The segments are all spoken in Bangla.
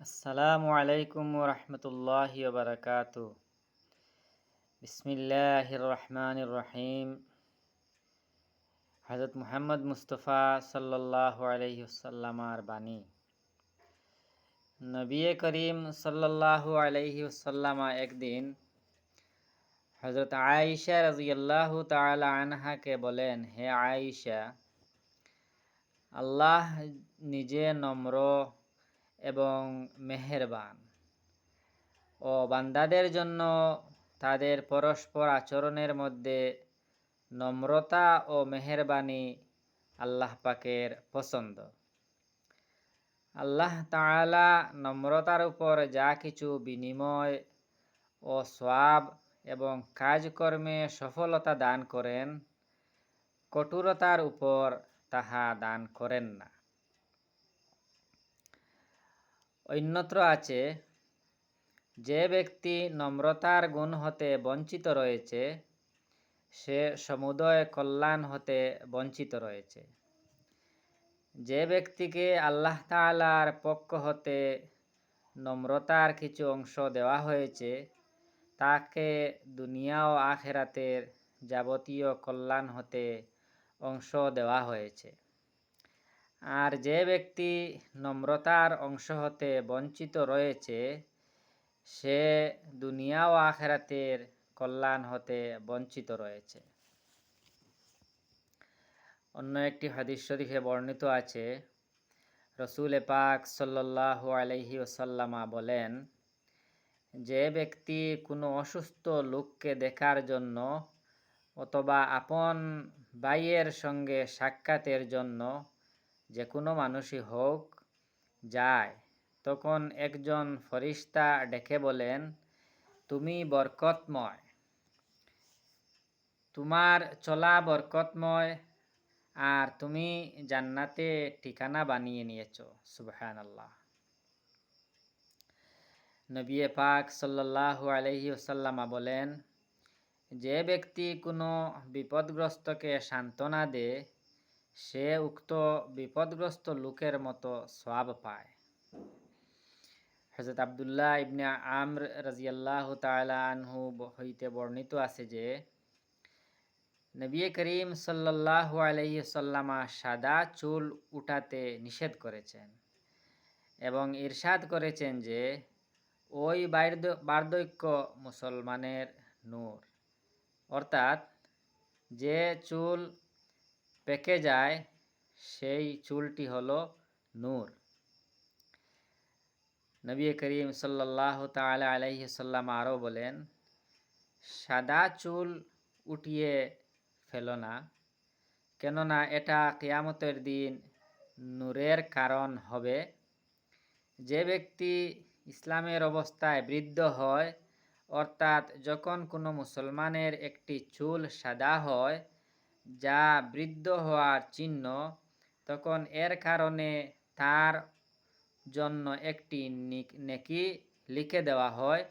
আসসালামু আলাইকুম রহমতুল্লাহ বারকাত বিসমিল্লাহির রহমানির রহিম হজরত মুহাম্মদ মুস্তফা সাল্লাহ আলহিসাল্লামার বাণী নবী করিম সাল্লাহ আলহিসাল্লামা একদিন হজরত আয়েশা রাজিয়াল্লাহ তালা আনহাকে বলেন হে আয়েশা আল্লাহ নিজে নম্র এবং মেহেরবান। ও বান্দাদের জন্য তাদের পরস্পর আচরণের মধ্যে নম্রতা ও মেহেরবানি আল্লাহ পাকের পছন্দ। আল্লাহ তাআলা নম্রতার উপর যা কিছু বিনিময় ও সওয়াব এবং কাজকর্মে সফলতা দান করেন, কঠোরতার উপর তাহা দান করেন না। অন্যত্র আছে, যে ব্যক্তি নম্রতার গুণ হতে বঞ্চিত রয়েছে, সে সমুদয় কল্যাণ হতে বঞ্চিত রয়েছে। যে ব্যক্তিকে আল্লাহ তালার পক্ষ হতে নম্রতার কিছু অংশ দেওয়া হয়েছে, তাকে দুনিয়া ও আখেরাতের যাবতীয় কল্যাণ হতে অংশ দেওয়া হয়েছে। আর যে ব্যক্তি নম্রতার অংশ হতে বঞ্চিত রয়েছে, সে দুনিয়া ও আখেরাতের কল্যাণ হতে বঞ্চিত রয়েছে। অন্য একটি হাদিস শরীফে বর্ণিত আছে, রসুল পাক সাল্লাহ আলহি ওসাল্লামা বলেন, যে ব্যক্তি কোনো অসুস্থ লোককে দেখার জন্য অথবা আপন ভাইয়ের সঙ্গে সাক্ষাতের জন্য যে কোনো মানুষই হোক যায়। তখন একজন ফরিস্তা ডেকে বলেন, তুমি বরকতময়। তোমার চলা বরকতময় আর তুমি জান্নাতে ঠিকানা বানিয়ে নিয়েছ। সুবহান আল্লাহ নবী পাক সাল্লাহ আলহি ওসাল্লামা বলেন, যে ব্যক্তি কোনো বিপদগ্রস্তকে সান্ত্বনা দেয় সে উক্ত বিপদগ্রস্ত লোকের মতো সওয়াব পায়। হজরত আবদুল্লাহ ইবনে আমর রাজিয়াল্লাহ আনহু হইতে বর্ণিত আছে যে, নবী করিম সাল্লাহ আলহিসাল্লামা সাদা চুল উঠাতে নিষেধ করেছেন এবং ইরশাদ করেছেন যে, ওই বার্ধক্য মুসলমানের নূর। অর্থাৎ যে চুল পেকে যায় সেই চুলটি হলো নূর। নবী করিম সাল্লাহ তালা আলাইহি সাল্লাম আরও বলেন, সাদা চুল উঠিয়ে ফেলো না, কেননা এটা কেয়ামতের দিন নূরের কারণ হবে। যে ব্যক্তি ইসলামের অবস্থায় বৃদ্ধ হয়, অর্থাৎ যখন কোনো মুসলমানের একটি চুল সাদা হয় যা বৃদ্ধ হওয়ার চিহ্ন, তখন এর কারণে তার জন্য একটি নেকি লিখে দেওয়া হয়,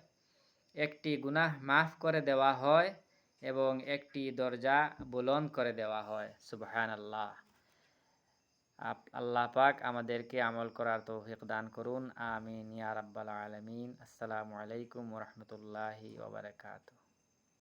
একটি গুনাহ মাফ করে দেওয়া হয় এবং একটি দরজা বুলন করে দেওয়া হয়। সুবহান আল্লাহ আল্লাহ পাক আমাদেরকে আমল করার তৌফিক দান করুন। আমিন, ইয়া রাব্বাল আলামিন। আসসালামু আলাইকুম ওয়া রাহমাতুল্লাহি ওয়া বারাকাতুহু।